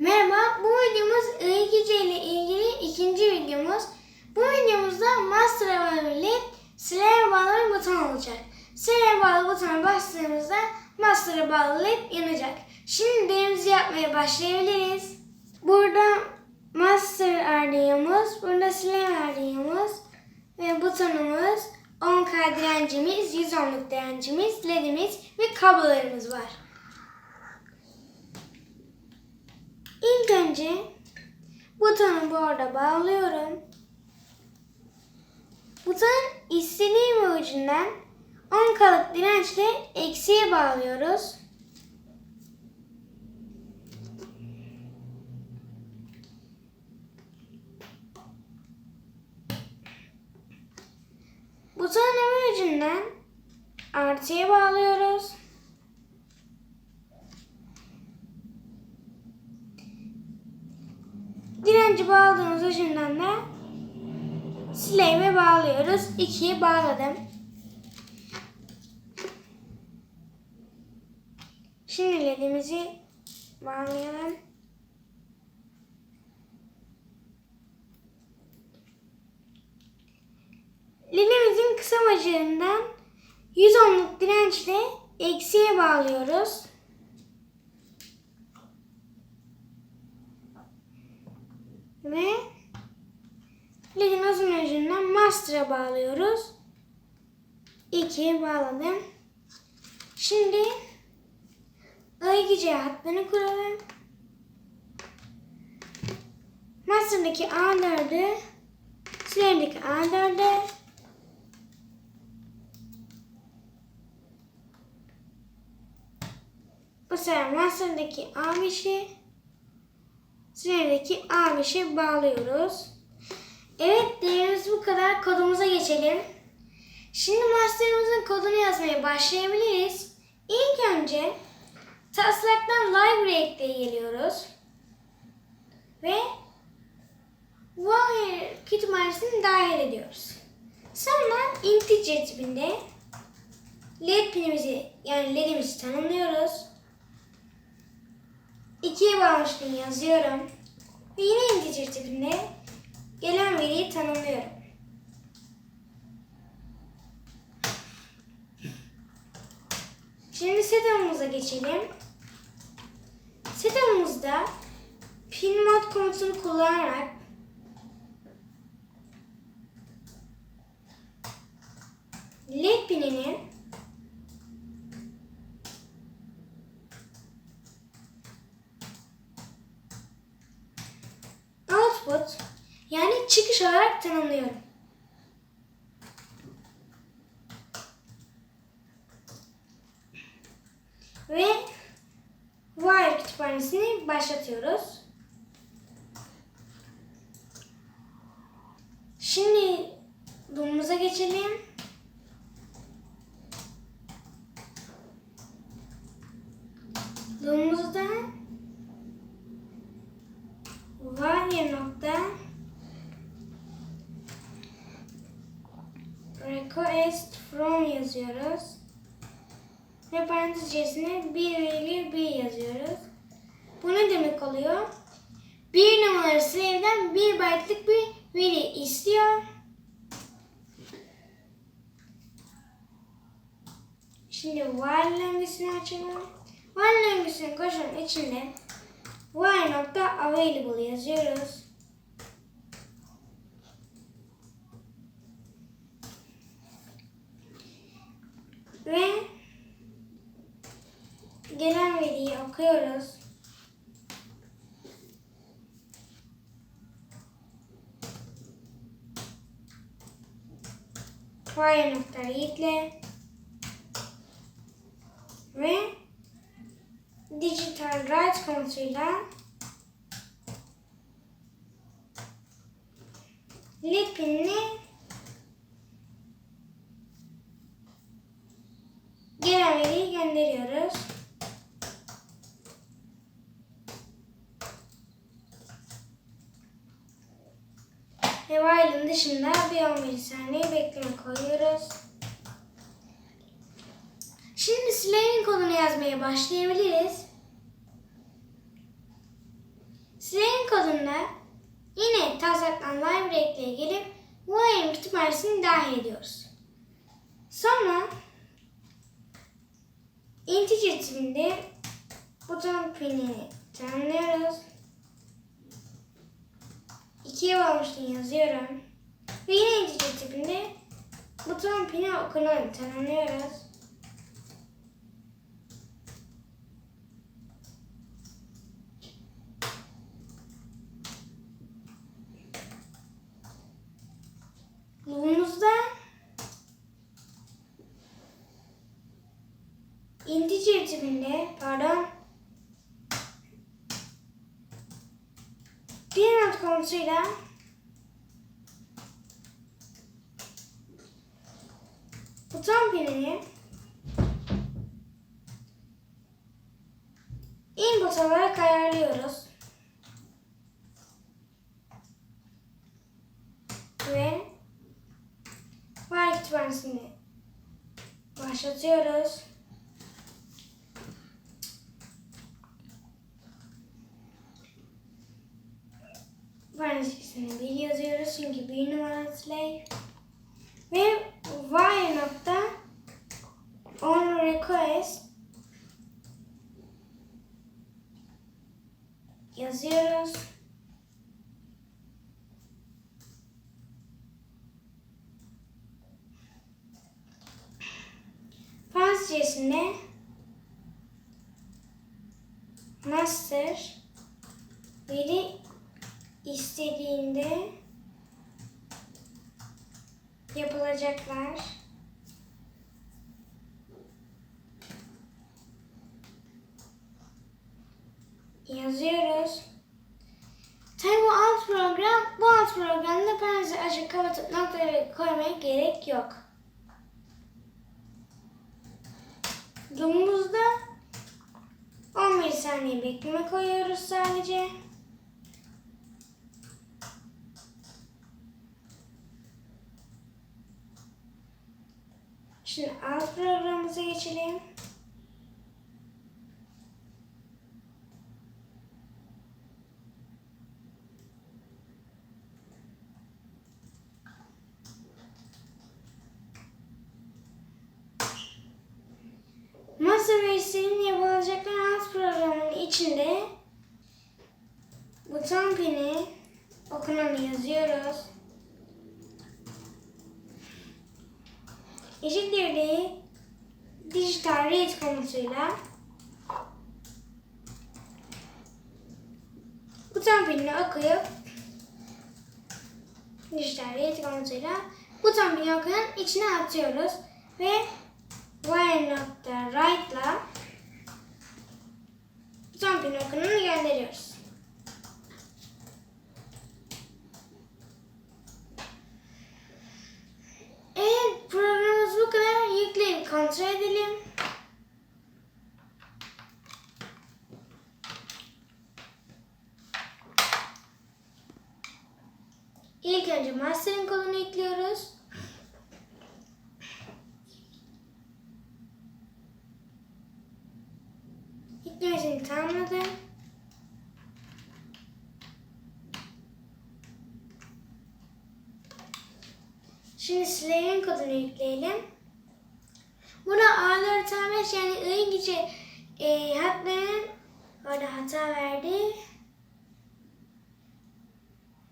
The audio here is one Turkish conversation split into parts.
Merhaba, bu videomuz İngilizce ile ilgili ikinci videomuz. Bu videomuzda Master ile Slayer bağlı buton olacak. Slayer bağlı butona bastığımızda Master'a bağlayıp yanacak. Şimdi deneyimizi yapmaya başlayabiliriz. Burada Master ardiyamız, burada Slayer ardiyamız ve butonumuz, 10K direncimiz, 100 ohmluk direncimiz, ledimiz ve kablolarımız var. İlk önce butonu bu arada bağlıyorum. Butonun istediğim ucundan 10 kalıp dirençle eksiye bağlıyoruz. Butonun öbür ucundan artıya bağlıyoruz. Direnci bağladığımız ucundan da sileğime bağlıyoruz. İkiye bağladım. Şimdi ledimizi bağlayalım. Ledimizin kısa bacağından 100 ohmluk dirençle eksiye bağlıyoruz. Master'a bağlıyoruz. İkiye bağladım. Şimdi I2C hattını kuralım. Master'daki A4'ü Slayer'deki A4'e Bu sefer Master'daki A5'i Slayer'deki A5'e bağlıyoruz. Evet değerimiz bu kadar. Kodumuza geçelim. Şimdi master'ımızın kodunu yazmaya başlayabiliriz. İlk önce taslaktan library ekleye geliyoruz. Ve Wire kütüphanesini dahil ediyoruz. Sonra integer tipinde led pinimizi yani ledimizi tanımlıyoruz. İkiye bağlamışlığını yazıyorum. Ve yine integer tipinde gelen veriyi tanımlıyorum. Şimdi setup'ımıza geçelim. Setup'ımızda pin mod komutunu kullanarak led pinini output yani çıkış olarak tanımlıyorum. Ve Wire kütüphanesini başlatıyoruz. Şimdi Doom'umuza geçelim. Doom'umuzda Wire nokta request from yazıyoruz. Ve parantez içerisine 1 virgül 1 yazıyoruz. Bu ne demek oluyor? Bir numaralı slave'den 1 byte'lık bir veri istiyor. Şimdi while döngüsünü açalım. While döngüsünün koşulun içinde while nokta available yazıyoruz. Ve gelen veriyi okuyoruz. Fire nokta read'le ve digital write komutuyla led pinini gelen veriyi gönderiyoruz. While'ın dışında bir 11 saniye bekleme koyuyoruz. Şimdi Slayer'in kodunu yazmaya başlayabiliriz. Sizlerin kodunda yine taslaktan library ekleye gelip Wire'ın kütüphanesini dahil ediyoruz. Sonra integer tipinde buton pini tanımlıyoruz. İkiye bağlamıştım yazıyorum. Ve yine integer tipinde buton pini okunan tanımlıyoruz. Loop'umuzda integer tipinde pardon komutuyla buton pinini input olarak ayarlıyoruz. Ve var kütüphanesini başlatıyoruz. Kütüphanesini bir yazıyoruz çünkü bir numaralı slave. Ve var nokta on request yazıyoruz. Fransızcasında master istediğinde yapılacaklar. Yazıyoruz. Tabi bu alt program, bu alt programda parantezi açık kapatıp noktaları koymaya gerek yok. Dumumuzda 11 saniye bekleme koyuyoruz sadece. Şimdi alt programımıza geçelim. Masa verisinin yapılacaklar alt programının içinde buton pini okunanı yazıyoruz. Eşittirliği dijital read komutuyla buton pinini okuyup dijital read komutuyla buton pinini okuyan içine atıyoruz ve wire nokta right'la buton pinini okunanı gönderiyoruz. Evet programımız bu kadar. Yükleyin kontrol edelim. İlk önce master'ın kodunu ekliyoruz. Yüklemesini tamamladım. Şimdi slave'in kodunu yükleyelim. Buna A4 yani İngilizce e, hatların orada hata verdi.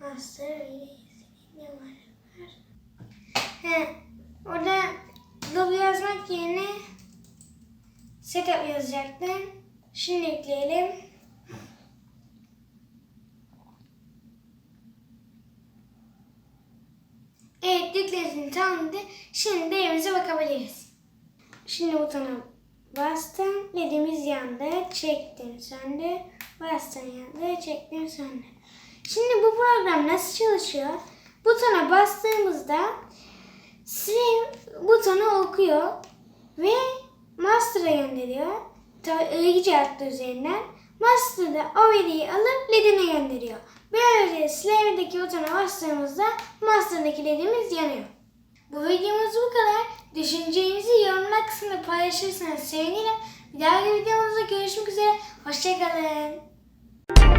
Master ne var? He, orada logo yazmak yerine setup yazacaktım. Şimdi yükleyelim. Evet yükledim tamamdı. Şimdi değerimize bakabiliriz. Şimdi butona bastım. Ledimiz yandı. Çektim söndü. Bastım yandı. Çektim söndü. Şimdi bu program nasıl çalışıyor? Butona bastığımızda Save butonu okuyor ve Master'a gönderiyor. İlgici hattı üzerinden. Master da o veriyi alıp LED'ine gönderiyor. Böylece Slave'deki butona bastığımızda Master'daki LED'imiz yanıyor. Bu videomuz bu kadar. Düşüncelerinizi yorumlar kısmında paylaşırsanız sevinirim. Bir dahaki videomuzda görüşmek üzere. Hoşçakalın.